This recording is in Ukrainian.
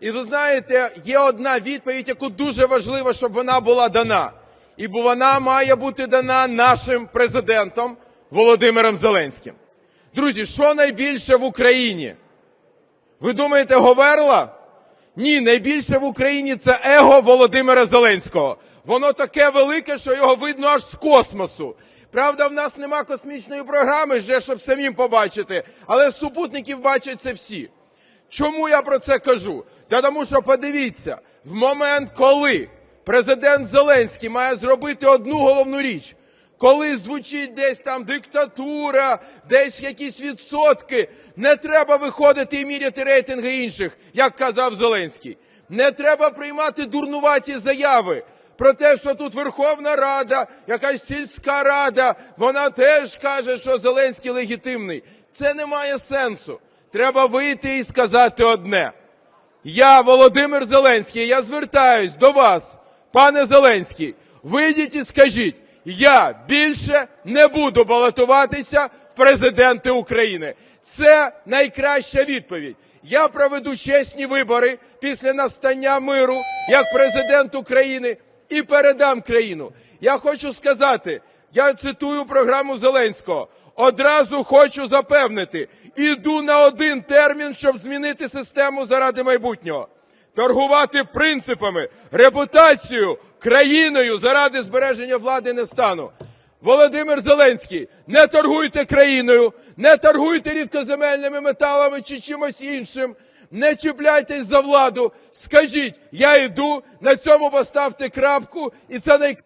І ви знаєте, є одна відповідь, яку дуже важливо, щоб вона була дана. І вона має бути дана нашим президентом Володимиром Зеленським. Друзі, що найбільше в Україні? Ви думаєте, Говерла? Ні, найбільше в Україні це его Володимира Зеленського. Воно таке велике, що його видно аж з космосу. Правда, в нас нема космічної програми, вже щоб самим побачити, але супутників бачать це всі. Чому я про це кажу? Та тому що подивіться, в момент, коли президент Зеленський має зробити одну головну річ, коли звучить десь там диктатура, десь якісь відсотки, не треба виходити і міряти рейтинги інших, як казав Зеленський. Не треба приймати дурнуваті заяви про те, що тут Верховна Рада, якась сільська рада, вона теж каже, що Зеленський легітимний. Це не має сенсу. Треба вийти і сказати одне. Я, Володимир Зеленський, я звертаюсь до вас, пане Зеленський. Вийдіть і скажіть, я більше не буду балотуватися в президенти України. Це найкраща відповідь. Я проведу чесні вибори після настання миру як президент України і передам країну. Я хочу сказати, я цитую програму Зеленського. Одразу хочу запевнити, іду на один термін, щоб змінити систему заради майбутнього. Торгувати принципами, репутацією, країною заради збереження влади не стану. Володимир Зеленський, не торгуйте країною, не торгуйте рідкоземельними металами чи чимось іншим. Не чіпляйтесь за владу. Скажіть, я йду, на цьому поставте крапку, і це най...